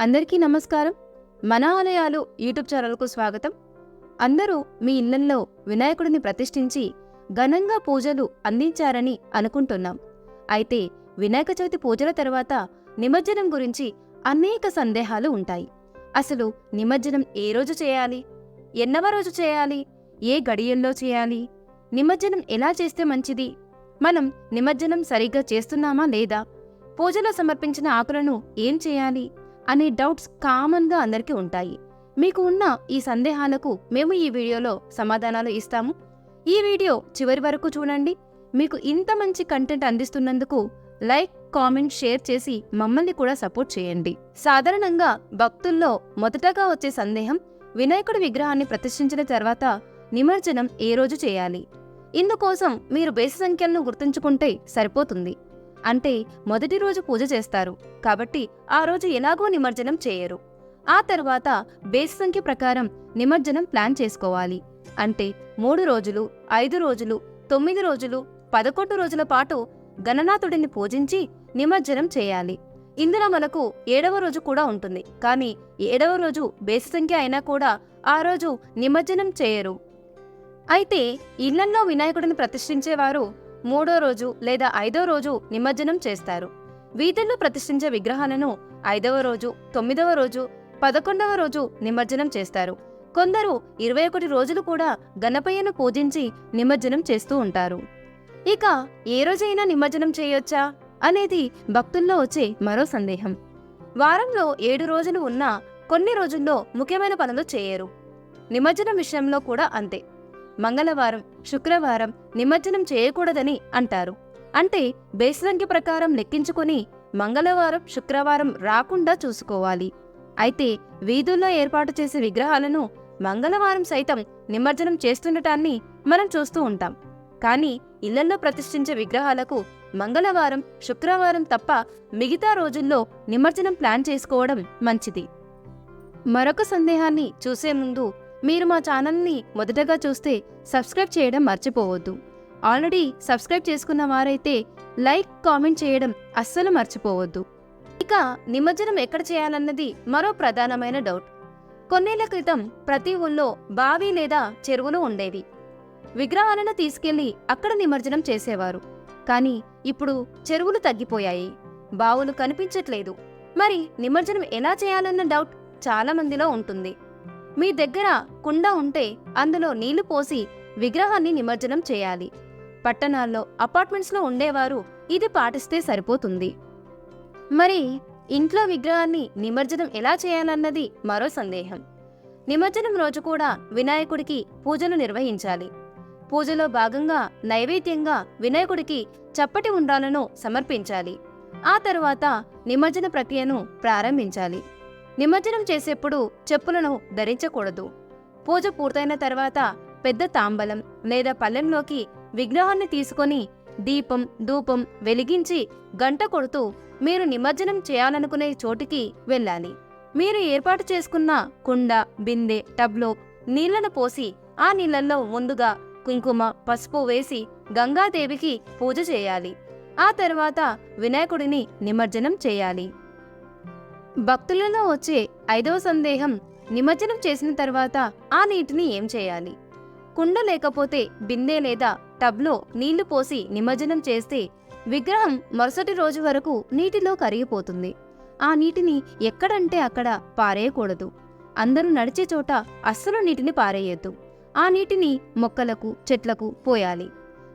అందరికీ నమస్కారం. మన ఆలయాలు యూట్యూబ్ ఛానల్కు స్వాగతం. అందరూ మీ ఇళ్ళల్లో వినాయకుడిని ప్రతిష్ఠించి ఘనంగా పూజలు అందించారని అనుకుంటున్నాం. అయితే వినాయక చవితి పూజల తర్వాత నిమజ్జనం గురించి అనేక సందేహాలు ఉంటాయి. అసలు నిమజ్జనం ఏ రోజు చేయాలి? ఎన్నవ రోజు చేయాలి? ఏ గడియల్లో చేయాలి? నిమజ్జనం ఎలా చేస్తే మంచిది? మనం నిమజ్జనం సరిగ్గా చేస్తున్నామా లేదా? పూజలో సమర్పించిన ఆకులను ఏం చేయాలి? అనే డౌట్స్ కామన్గా అందరికీ ఉంటాయి. మీకు ఉన్న ఈ సందేహాలకు మేము ఈ వీడియోలో సమాధానాలు ఇస్తాము. ఈ వీడియో చివరి వరకు చూడండి. మీకు ఇంత మంచి కంటెంట్ అందిస్తున్నందుకు లైక్ కామెంట్ షేర్ చేసి మమ్మల్ని కూడా సపోర్ట్ చేయండి. సాధారణంగా భక్తుల్లో మొదటగా వచ్చే సందేహం వినాయకుడి విగ్రహాన్ని ప్రతిష్ఠించిన తర్వాత నిమజ్జనం ఏ రోజు చేయాలి? ఇందుకోసం మీరు బేసి సంఖ్యలను గుర్తుంచుకుంటే సరిపోతుంది. అంటే మొదటి రోజు పూజ చేస్తారు. కాబట్టి ఆ రోజు ఎలాగో నిమజ్జనం చేయరు. ఆ తర్వాత బేస్ సంఖ్య ప్రకారం నిమజ్జనం ప్లాన్ చేసుకోవాలి. అంటే మూడు రోజులు ఐదు రోజులు తొమ్మిది రోజులు పదకొండు రోజుల పాటు గణనాథుడిని పూజించి నిమజ్జనం చేయాలి. ఇందులో మనకు ఏడవ రోజు కూడా ఉంటుంది. కానీ ఏడవ రోజు బేస్ సంఖ్య అయినా కూడా ఆ రోజు నిమజ్జనం చేయరు. అయితే ఇళ్ళల్లో వినాయకుడిని ప్రతిష్ఠించేవారు మూడో రోజు లేదా ఐదో రోజు నిమజ్జనం చేస్తారు. వీధుల్లో ప్రతిష్ఠించే విగ్రహాలను ఐదవ రోజు తొమ్మిదవ రోజు పదకొండవ రోజు నిమజ్జనం చేస్తారు. కొందరు ఇరవై ఒకటి రోజులు కూడా గణపయ్యను పూజించి నిమజ్జనం చేస్తూ ఉంటారు. ఇక ఏ రోజైనా నిమజ్జనం చేయొచ్చా? అనేది భక్తుల్లో వచ్చే మరో సందేహం. వారంలో ఏడు రోజులు ఉన్నా కొన్ని రోజుల్లో ముఖ్యమైన పనులు చేయరు. నిమజ్జనం విషయంలో కూడా అంతే. మంగళవారం శుక్రవారం నిమజ్జనం చేయకూడదని అంటారు. అంటే బేసి ప్రకారం లెక్కించుకొని మంగళవారం శుక్రవారం రాకుండా చూసుకోవాలి. అయితే వీధుల్లో ఏర్పాటు చేసే విగ్రహాలను మంగళవారం సైతం నిమజ్జనం చేస్తుండటాన్ని మనం చూస్తూ ఉంటాం. కానీ ఇళ్ళలో ప్రతిష్ఠించే విగ్రహాలకు మంగళవారం శుక్రవారం తప్ప మిగతా రోజుల్లో నిమజ్జనం ప్లాన్ చేసుకోవడం మంచిది. మరొక సందేహాన్ని చూసే ముందు మీరు మా ఛానల్ని మొదటగా చూస్తే సబ్స్క్రైబ్ చేయడం మర్చిపోవద్దు. ఆల్రెడీ సబ్స్క్రైబ్ చేసుకున్న వారైతే లైక్ కామెంట్ చేయడం అస్సలు మర్చిపోవద్దు. ఇక నిమజ్జనం ఎక్కడ చేయాలన్నది మరో ప్రధానమైన డౌట్. కొన్నేళ్ళ క్రితం ప్రతి ఊళ్ళో బావి లేదా చెరువులు ఉండేవి. విగ్రహాలను తీసుకెళ్ళి అక్కడ నిమజ్జనం చేసేవారు. కానీ ఇప్పుడు చెరువులు తగ్గిపోయాయి. బావులు కనిపించట్లేదు. మరి నిమజ్జనం ఎలా చేయాలన్న డౌట్ చాలా మందిలో ఉంటుంది. మీ దగ్గర కుండ ఉంటే అందులో నీళ్ళు పోసి విగ్రహాన్ని నిమజ్జనం చేయాలి. పట్టణాల్లో అపార్ట్మెంట్స్లో ఉండేవారు ఇది పాటిస్తే సరిపోతుంది. మరి ఇంట్లో విగ్రహాన్ని నిమజ్జనం ఎలా చేయాలన్నది మరో సందేహం. నిమజ్జనం రోజు కూడా వినాయకుడికి పూజలు నిర్వహించాలి. పూజలో భాగంగా నైవేద్యంగా వినాయకుడికి చప్పటి ఉండాలను సమర్పించాలి. ఆ తరువాత నిమజ్జన ప్రక్రియను ప్రారంభించాలి. నిమజ్జనం చేసేప్పుడు చెప్పులను ధరించకూడదు. పూజ పూర్తయిన తర్వాత పెద్ద తాంబలం లేదా పల్లెంలోకి విగ్రహాన్ని తీసుకొని దీపం ధూపం వెలిగించి గంట కొడుతూ మీరు నిమజ్జనం చేయాలనుకునే చోటికి వెళ్ళాలి. మీరు ఏర్పాటు చేసుకున్న కుండ బిందె టబ్లో నీళ్ళను పోసి ఆ నీళ్ళలో ముందుగా కుంకుమ పసుపు వేసి గంగాదేవికి పూజ చేయాలి. ఆ తర్వాత వినాయకుడిని నిమజ్జనం చేయాలి. భక్తులలో వచ్చే ఐదవ సందేహం నిమజ్జనం చేసిన తర్వాత ఆ నీటిని ఏం చేయాలి? కుండ లేకపోతే బిందె లేదా టబ్లో నీళ్ళు పోసి నిమజ్జనం చేస్తే విగ్రహం మరుసటి రోజు వరకు నీటిలో కరిగిపోతుంది. ఆ నీటిని ఎక్కడంటే అక్కడ పారేయకూడదు. అందరూ నడిచే చోట అస్సలు నీటిని పారేయొద్దు. ఆ నీటిని మొక్కలకు చెట్లకు పోయాలి.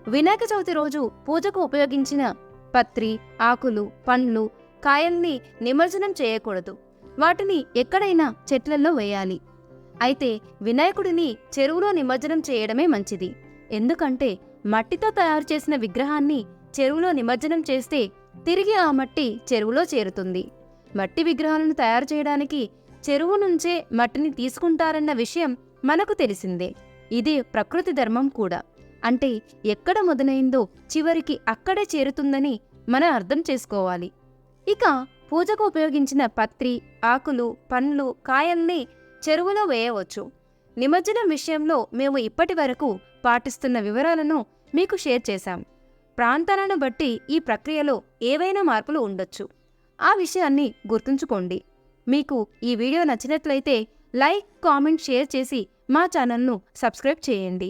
వినాయక చవితి రోజు పూజకు ఉపయోగించిన పత్రి ఆకులు పండ్లు కాయల్ని నిమజ్జనం చేయకూడదు. వాటిని ఎక్కడైనా చెట్లలో వేయాలి. అయితే వినాయకుడిని చెరువులో నిమజ్జనం చేయడమే మంచిది. ఎందుకంటే మట్టితో తయారు చేసిన విగ్రహాన్ని చెరువులో నిమజ్జనం చేస్తే తిరిగి ఆ మట్టి చెరువులో చేరుతుంది. మట్టి విగ్రహాలను తయారు చేయడానికి చెరువు నుంచే మట్టిని తీసుకుంటారన్న విషయం మనకు తెలిసిందే. ఇదే ప్రకృతి ధర్మం కూడా. అంటే ఎక్కడ మొదలైందో చివరికి అక్కడే చేరుతుందని మనం అర్థం చేసుకోవాలి. ఇక పూజకు ఉపయోగించిన పత్రి ఆకులు పండ్లు కాయల్ని చెరువులో వేయవచ్చు. నిమజ్జనం విషయంలో మేము ఇప్పటి వరకు పాటిస్తున్న వివరాలను మీకు షేర్ చేశాం. ప్రాంతాలను బట్టి ఈ ప్రక్రియలో ఏవైనా మార్పులు ఉండొచ్చు. ఆ విషయాన్ని గుర్తుంచుకోండి. మీకు ఈ వీడియో నచ్చినట్లయితే లైక్ కామెంట్ షేర్ చేసి మా ఛానల్ను సబ్స్క్రైబ్ చేయండి.